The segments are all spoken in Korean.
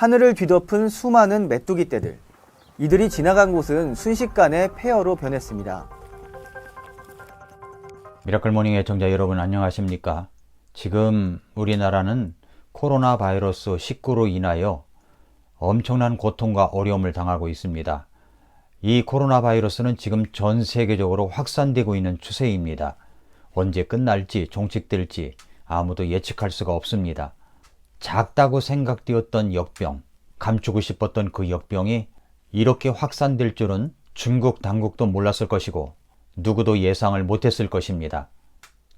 하늘을 뒤덮은 수많은 메뚜기 떼들. 이들이 지나간 곳은 순식간에 폐허로 변했습니다. 미라클 모닝 애청자 여러분 안녕하십니까? 지금 우리나라는 코로나 바이러스 19로 인하여 엄청난 고통과 어려움을 당하고 있습니다. 이 코로나 바이러스는 지금 전 세계적으로 확산되고 있는 추세입니다. 언제 끝날지 종식될지 아무도 예측할 수가 없습니다. 작다고 생각되었던 역병, 감추고 싶었던 그 역병이 이렇게 확산될 줄은 중국 당국도 몰랐을 것이고 누구도 예상을 못했을 것입니다.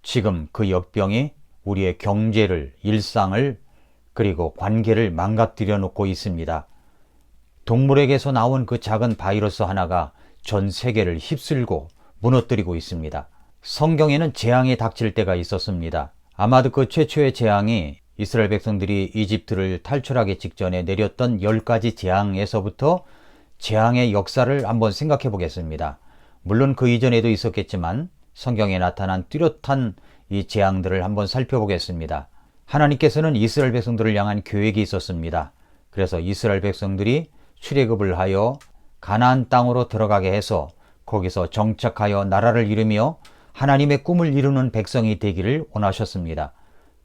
지금 그 역병이 우리의 경제를, 일상을, 그리고 관계를 망가뜨려 놓고 있습니다. 동물에게서 나온 그 작은 바이러스 하나가 전 세계를 휩쓸고 무너뜨리고 있습니다. 성경에는 재앙이 닥칠 때가 있었습니다. 아마도 그 최초의 재앙이 이스라엘 백성들이 이집트를 탈출하기 직전에 내렸던 열 가지 재앙에서부터 재앙의 역사를 한번 생각해 보겠습니다. 물론 그 이전에도 있었겠지만 성경에 나타난 뚜렷한 이 재앙들을 한번 살펴보겠습니다. 하나님께서는 이스라엘 백성들을 향한 계획이 있었습니다. 그래서 이스라엘 백성들이 출애굽을 하여 가나안 땅으로 들어가게 해서 거기서 정착하여 나라를 이루며 하나님의 꿈을 이루는 백성이 되기를 원하셨습니다.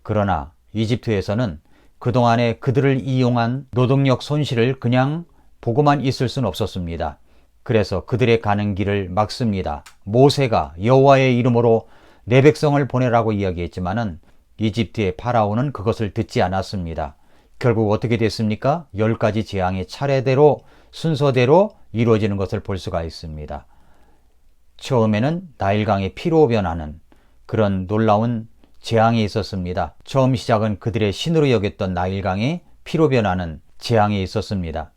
그러나 이집트에서는 그동안에 그들을 이용한 노동력 손실을 그냥 보고만 있을 수는 없었습니다. 그래서 그들의 가는 길을 막습니다. 모세가 여호와의 이름으로 내 백성을 보내라고 이야기했지만은 이집트의 파라오는 그것을 듣지 않았습니다. 결국 어떻게 됐습니까? 열 가지 재앙이 차례대로 순서대로 이루어지는 것을 볼 수가 있습니다. 처음에는 나일강이 피로 변하는 그런 놀라운 재앙이 있었습니다. 처음 시작은 그들의 신으로 여겼던 나일강이 피로 변하는 재앙이 있었습니다.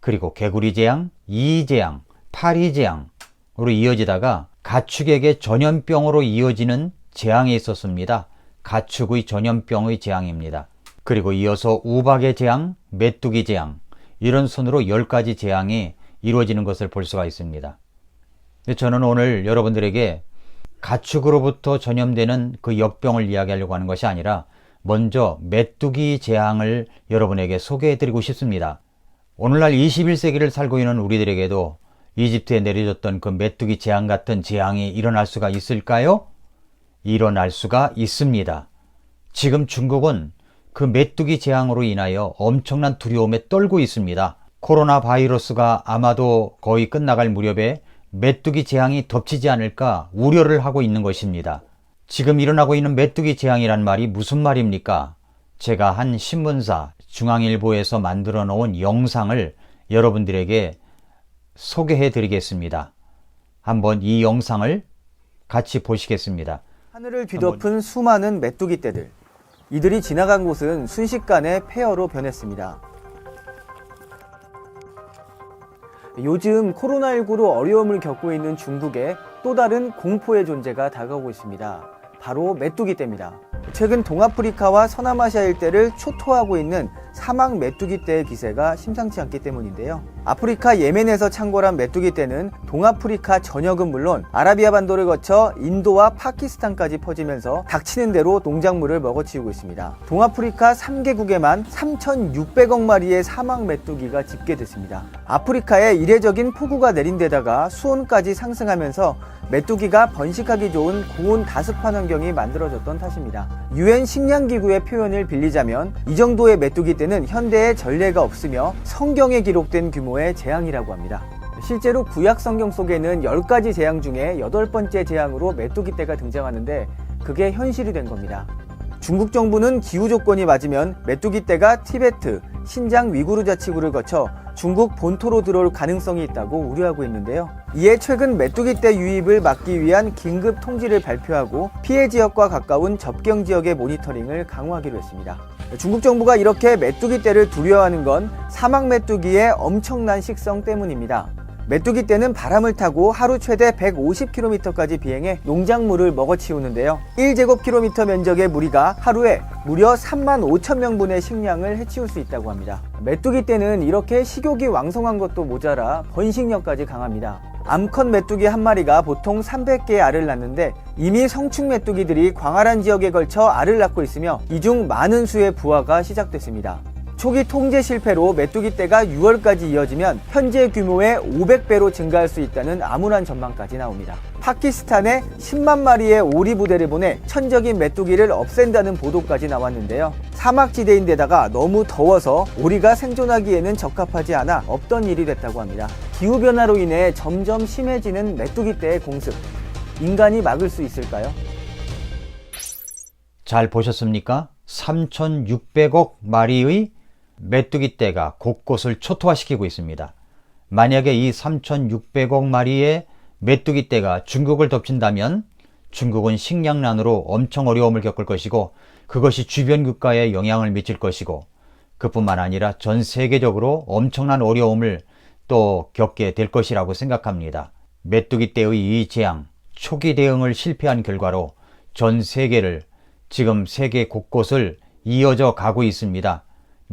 그리고 개구리 재앙, 이의 재앙, 파리 재앙으로 이어지다가 가축에게 전염병으로 이어지는 재앙이 있었습니다. 가축의 전염병의 재앙입니다. 그리고 이어서 우박의 재앙, 메뚜기 재앙 이런 순으로 열 가지 재앙이 이루어지는 것을 볼 수가 있습니다. 저는 오늘 여러분들에게 가축으로부터 전염되는 그 역병을 이야기하려고 하는 것이 아니라 먼저 메뚜기 재앙을 여러분에게 소개해 드리고 싶습니다. 오늘날 21세기를 살고 있는 우리들에게도 이집트에 내려졌던 그 메뚜기 재앙 같은 재앙이 일어날 수가 있을까요? 일어날 수가 있습니다. 지금 중국은 그 메뚜기 재앙으로 인하여 엄청난 두려움에 떨고 있습니다. 코로나 바이러스가 아마도 거의 끝나갈 무렵에 메뚜기 재앙이 덮치지 않을까 우려를 하고 있는 것입니다. 지금 일어나고 있는 메뚜기 재앙이란 말이 무슨 말입니까? 제가 한 신문사 중앙일보에서 만들어 놓은 영상을 여러분들에게 소개해 드리겠습니다. 한번 이 영상을 같이 보시겠습니다. 하늘을 뒤덮은 수많은 메뚜기 떼들. 이들이 지나간 곳은 순식간에 폐허로 변했습니다. 요즘 코로나19로 어려움을 겪고 있는 중국에 또 다른 공포의 존재가 다가오고 있습니다. 바로 메뚜기 떼입니다. 최근 동아프리카와 서남아시아 일대를 초토하고 있는 사막 메뚜기 떼의 기세가 심상치 않기 때문인데요. 아프리카 예멘에서 창궐한 메뚜기 떼는 동아프리카 전역은 물론 아라비아 반도를 거쳐 인도와 파키스탄까지 퍼지면서 닥치는 대로 농작물을 먹어치우고 있습니다. 동아프리카 3개국에만 3,600억 마리의 사막 메뚜기가 집계됐습니다. 아프리카에 이례적인 폭우가 내린 데다가 수온까지 상승하면서 메뚜기가 번식하기 좋은 고온 다습한 환경이 만들어졌던 탓입니다. 유엔 식량기구의 표현을 빌리자면 이 정도의 메뚜기 떼는 현대에 전례가 없으며 성경에 기록된 규모 의 재앙이라고 합니다. 실제로 구약 성경 속에는 10가지 재앙 중에 여덟 번째 재앙으로 메뚜기 떼가 등장하는데 그게 현실이 된 겁니다. 중국 정부는 기후 조건이 맞으면 메뚜기 떼가 티베트, 신장 위구르 자치구를 거쳐 중국 본토로 들어올 가능성이 있다고 우려하고 있는데요. 이에 최근 메뚜기 떼 유입을 막기 위한 긴급 통지를 발표하고 피해 지역과 가까운 접경 지역의 모니터링을 강화하기로 했습니다. 중국 정부가 이렇게 메뚜기 떼를 두려워하는 건 사막 메뚜기의 엄청난 식성 때문입니다. 메뚜기 떼는 바람을 타고 하루 최대 150km까지 비행해 농작물을 먹어치우는데요. 1제곱킬로미터 면적의 무리가 하루에 무려 3만 5천 명분의 식량을 해치울 수 있다고 합니다. 메뚜기 떼는 이렇게 식욕이 왕성한 것도 모자라 번식력까지 강합니다. 암컷 메뚜기 한 마리가 보통 300개의 알을 낳는데 이미 성충 메뚜기들이 광활한 지역에 걸쳐 알을 낳고 있으며 이 중 많은 수의 부화가 시작됐습니다. 초기 통제 실패로 메뚜기 떼가 6월까지 이어지면 현재 규모의 500배로 증가할 수 있다는 암울한 전망까지 나옵니다. 파키스탄에 10만 마리의 오리 부대를 보내 천적인 메뚜기를 없앤다는 보도까지 나왔는데요. 사막지대인데다가 너무 더워서 오리가 생존하기에는 적합하지 않아 없던 일이 됐다고 합니다. 기후변화로 인해 점점 심해지는 메뚜기 떼의 공습. 인간이 막을 수 있을까요? 잘 보셨습니까? 3,600억 마리의 메뚜기 떼가 곳곳을 초토화시키고 있습니다. 만약에 이 3,600억 마리의 메뚜기 떼가 중국을 덮친다면 중국은 식량난으로 엄청 어려움을 겪을 것이고 그것이 주변 국가에 영향을 미칠 것이고 그뿐만 아니라 전 세계적으로 엄청난 어려움을 또 겪게 될 것이라고 생각합니다. 메뚜기 떼의 이 재앙, 초기 대응을 실패한 결과로 전 세계를 지금 세계 곳곳을 이어져 가고 있습니다.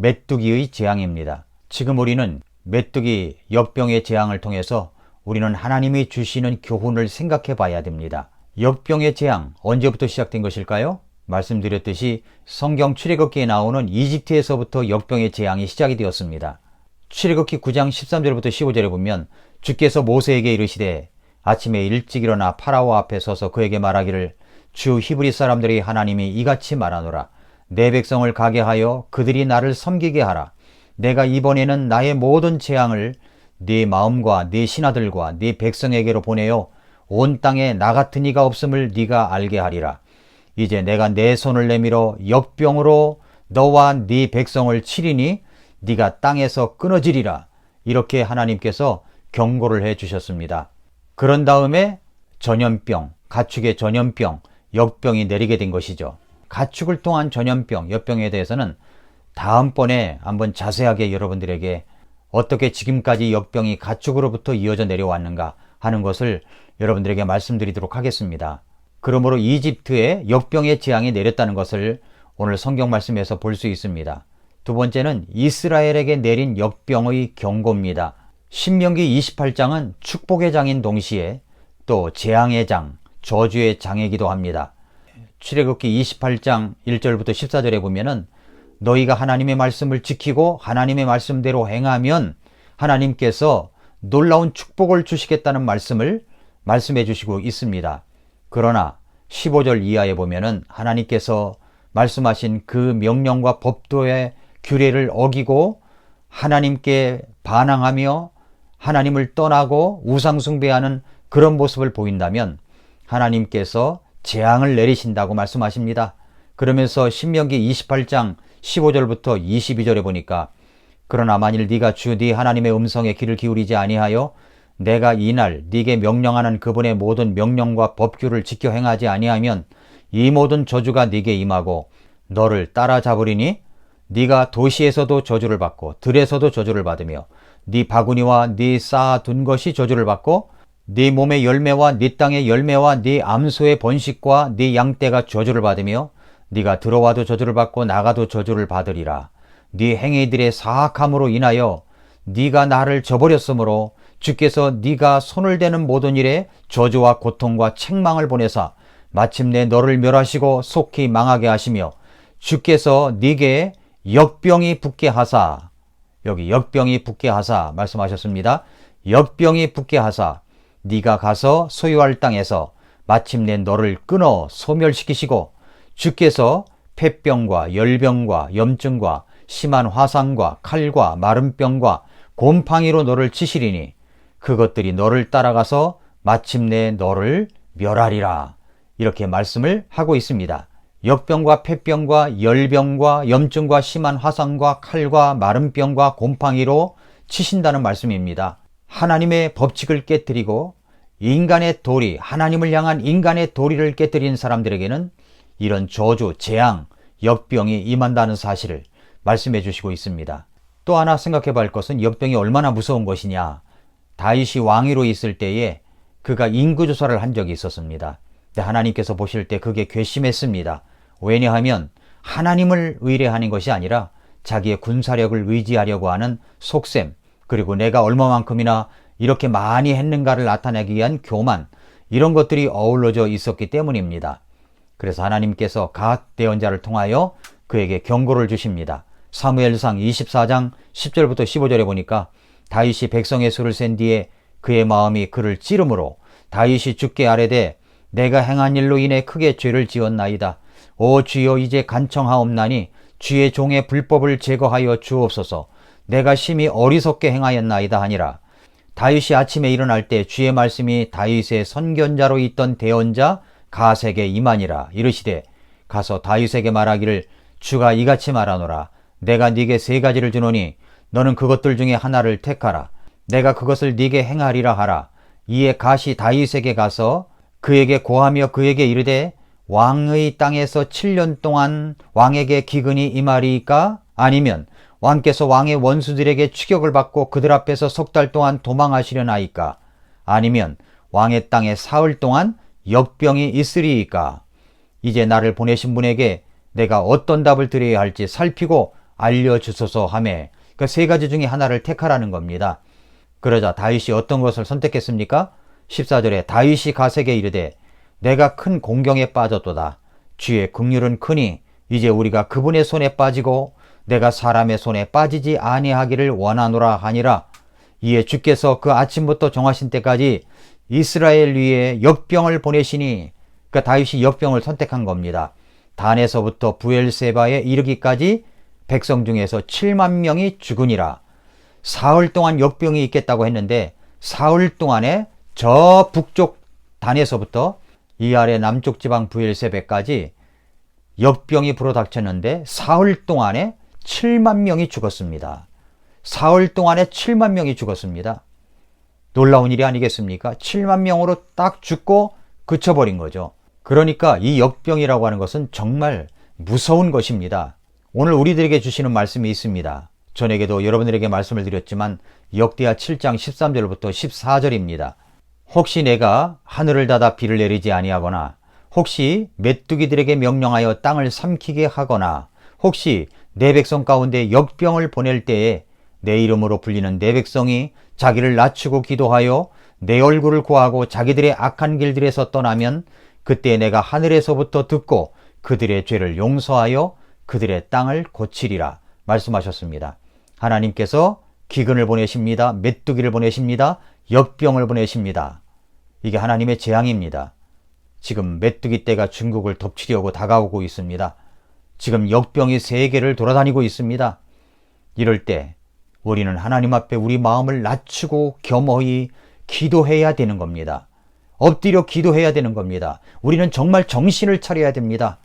메뚜기의 재앙입니다. 지금 우리는 메뚜기 역병의 재앙을 통해서 우리는 하나님이 주시는 교훈을 생각해 봐야 됩니다. 역병의 재앙 언제부터 시작된 것일까요? 말씀드렸듯이 성경 출애굽기에 나오는 이집트에서부터 역병의 재앙이 시작이 되었습니다. 출애굽기 9장 13절부터 15절에 보면 주께서 모세에게 이르시되 아침에 일찍 일어나 파라오 앞에 서서 그에게 말하기를 주 히브리 사람들이 하나님이 이같이 말하노라 내 백성을 가게 하여 그들이 나를 섬기게 하라 내가 이번에는 나의 모든 재앙을 네 마음과 네 신하들과 네 백성에게로 보내어 온 땅에 나 같은 이가 없음을 네가 알게 하리라 이제 내가 내 손을 내밀어 역병으로 너와 네 백성을 치리니 네가 땅에서 끊어지리라 이렇게 하나님께서 경고를 해 주셨습니다. 그런 다음에 전염병, 가축의 전염병, 역병이 내리게 된 것이죠. 가축을 통한 전염병, 역병에 대해서는 다음번에 한번 자세하게 여러분들에게 어떻게 지금까지 역병이 가축으로부터 이어져 내려왔는가 하는 것을 여러분들에게 말씀드리도록 하겠습니다. 그러므로 이집트에 역병의 재앙이 내렸다는 것을 오늘 성경 말씀에서 볼 수 있습니다. 두 번째는 이스라엘에게 내린 역병의 경고입니다. 신명기 28장은 축복의 장인 동시에 또 재앙의 장, 저주의 장이기도 합니다. 출애굽기 28장 1절부터 14절에 보면은 너희가 하나님의 말씀을 지키고 하나님의 말씀대로 행하면 하나님께서 놀라운 축복을 주시겠다는 말씀을 말씀해 주시고 있습니다. 그러나 15절 이하에 보면은 하나님께서 말씀하신 그 명령과 법도의 규례를 어기고 하나님께 반항하며 하나님을 떠나고 우상숭배하는 그런 모습을 보인다면 하나님께서 재앙을 내리신다고 말씀하십니다. 그러면서 신명기 28장 15절부터 22절에 보니까 그러나 만일 네가 주 네 하나님의 음성에 귀를 기울이지 아니하여 내가 이날 네게 명령하는 그분의 모든 명령과 법규를 지켜 행하지 아니하면 이 모든 저주가 네게 임하고 너를 따라잡으리니 네가 도시에서도 저주를 받고 들에서도 저주를 받으며 네 바구니와 네 쌓아둔 것이 저주를 받고 네 몸의 열매와 네 땅의 열매와 네 암소의 번식과 네 양떼가 저주를 받으며 네가 들어와도 저주를 받고 나가도 저주를 받으리라. 네 행위들의 사악함으로 인하여 네가 나를 저버렸으므로 주께서 네가 손을 대는 모든 일에 저주와 고통과 책망을 보내사 마침내 너를 멸하시고 속히 망하게 하시며 주께서 네게 역병이 붙게 하사 여기 역병이 붙게 하사 말씀하셨습니다. 역병이 붙게 하사 네가 가서 소유할 땅에서 마침내 너를 끊어 소멸시키시고 주께서 폐병과 열병과 염증과 심한 화상과 칼과 마른 병과 곰팡이로 너를 치시리니 그것들이 너를 따라가서 마침내 너를 멸하리라. 이렇게 말씀을 하고 있습니다. 역병과 폐병과 열병과 염증과 심한 화상과 칼과 마른 병과 곰팡이로 치신다는 말씀입니다. 하나님의 법칙을 깨뜨리고 인간의 도리, 하나님을 향한 인간의 도리를 깨뜨린 사람들에게는 이런 저주, 재앙, 역병이 임한다는 사실을 말씀해 주시고 있습니다. 또 하나 생각해 볼 것은 역병이 얼마나 무서운 것이냐. 다윗이 왕위로 있을 때에 그가 인구 조사를 한 적이 있었습니다. 근데 하나님께서 보실 때 그게 괘씸했습니다. 왜냐하면 하나님을 의뢰하는 것이 아니라 자기의 군사력을 의지하려고 하는 속셈, 그리고 내가 얼마만큼이나 이렇게 많이 했는가를 나타내기 위한 교만, 이런 것들이 어우러져 있었기 때문입니다. 그래서 하나님께서 각 대언자를 통하여 그에게 경고를 주십니다. 사무엘상 24장 10절부터 15절에 보니까 다윗이 백성의 수를 센 뒤에 그의 마음이 그를 찌르므로 다윗이 죽게 아뢰되 내가 행한 일로 인해 크게 죄를 지었나이다. 오 주여 이제 간청하옵나니 주의 종의 불법을 제거하여 주옵소서. 내가 심히 어리석게 행하였나이다 하니라. 다윗이 아침에 일어날 때 주의 말씀이 다윗의 선견자로 있던 대언자 가세게 임하니라 이르시되 가서 다윗에게 말하기를 주가 이같이 말하노라. 내가 네게 세 가지를 주노니 너는 그것들 중에 하나를 택하라. 내가 그것을 네게 행하리라 하라. 이에 가시 다윗에게 가서 그에게 고하며 그에게 이르되 왕의 땅에서 7년 동안 왕에게 기근이 임하리이까? 아니면 왕께서 왕의 원수들에게 추격을 받고 그들 앞에서 석 달 동안 도망하시려나이까 아니면 왕의 땅에 사흘 동안 역병이 있으리이까 이제 나를 보내신 분에게 내가 어떤 답을 드려야 할지 살피고 알려주소서 하매 그 세 가지 중에 하나를 택하라는 겁니다. 그러자 다윗이 어떤 것을 선택했습니까? 14절에 다윗이 가세게 이르되 내가 큰 공경에 빠졌도다. 주의 긍휼은 크니 이제 우리가 그분의 손에 빠지고 내가 사람의 손에 빠지지 아니하기를 원하노라 하니라. 이에 주께서 그 아침부터 정하신 때까지 이스라엘 위에 역병을 보내시니 그 다윗이 역병을 선택한 겁니다. 단에서부터 부엘세바에 이르기까지 백성 중에서 7만 명이 죽으니라. 사흘 동안 역병이 있겠다고 했는데 사흘 동안에 저 북쪽 단에서부터 이 아래 남쪽 지방 부엘세베까지 역병이 불어닥쳤는데 사흘 동안에 7만 명이 죽었습니다. 사흘 동안에 7만 명이 죽었습니다. 놀라운 일이 아니겠습니까? 7만 명으로 딱 죽고 그쳐버린 거죠. 그러니까 이 역병이라고 하는 것은 정말 무서운 것입니다. 오늘 우리들에게 주시는 말씀이 있습니다. 전에게도 여러분들에게 말씀을 드렸지만 역대하 7장 13절부터 14절입니다. 혹시 내가 하늘을 닫아 비를 내리지 아니하거나 혹시 메뚜기들에게 명령하여 땅을 삼키게 하거나 혹시 내 백성 가운데 역병을 보낼 때에 내 이름으로 불리는 내 백성이 자기를 낮추고 기도하여 내 얼굴을 구하고 자기들의 악한 길들에서 떠나면 그때 내가 하늘에서부터 듣고 그들의 죄를 용서하여 그들의 땅을 고치리라 말씀하셨습니다. 하나님께서 기근을 보내십니다. 메뚜기를 보내십니다. 역병을 보내십니다. 이게 하나님의 재앙입니다. 지금 메뚜기 떼가 중국을 덮치려고 다가오고 있습니다. 지금 역병이 세계를 돌아다니고 있습니다. 이럴 때 우리는 하나님 앞에 우리 마음을 낮추고 겸허히 기도해야 되는 겁니다. 엎드려 기도해야 되는 겁니다. 우리는 정말 정신을 차려야 됩니다.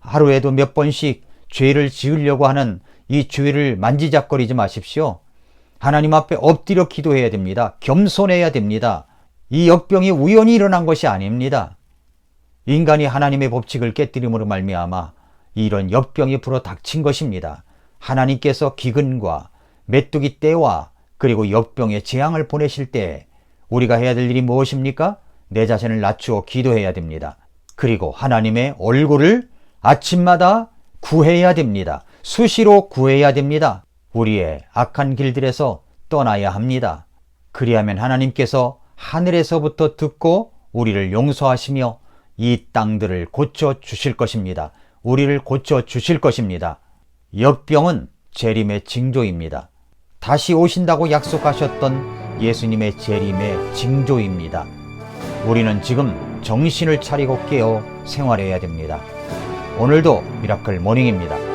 하루에도 몇 번씩 죄를 지으려고 하는 이 죄를 만지작거리지 마십시오. 하나님 앞에 엎드려 기도해야 됩니다. 겸손해야 됩니다. 이 역병이 우연히 일어난 것이 아닙니다. 인간이 하나님의 법칙을 깨뜨림으로 말미암아 이런 역병이 불어 닥친 것입니다. 하나님께서 기근과 메뚜기 떼와 그리고 역병의 재앙을 보내실 때 우리가 해야 될 일이 무엇입니까? 내 자신을 낮추어 기도해야 됩니다. 그리고 하나님의 얼굴을 아침마다 구해야 됩니다. 수시로 구해야 됩니다. 우리의 악한 길들에서 떠나야 합니다. 그리하면 하나님께서 하늘에서부터 듣고 우리를 용서하시며 이 땅들을 고쳐 주실 것입니다. 우리를 고쳐 주실 것입니다. 역병은 재림의 징조입니다. 다시 오신다고 약속하셨던 예수님의 재림의 징조입니다. 우리는 지금 정신을 차리고 깨어 생활해야 됩니다. 오늘도 미라클 모닝입니다.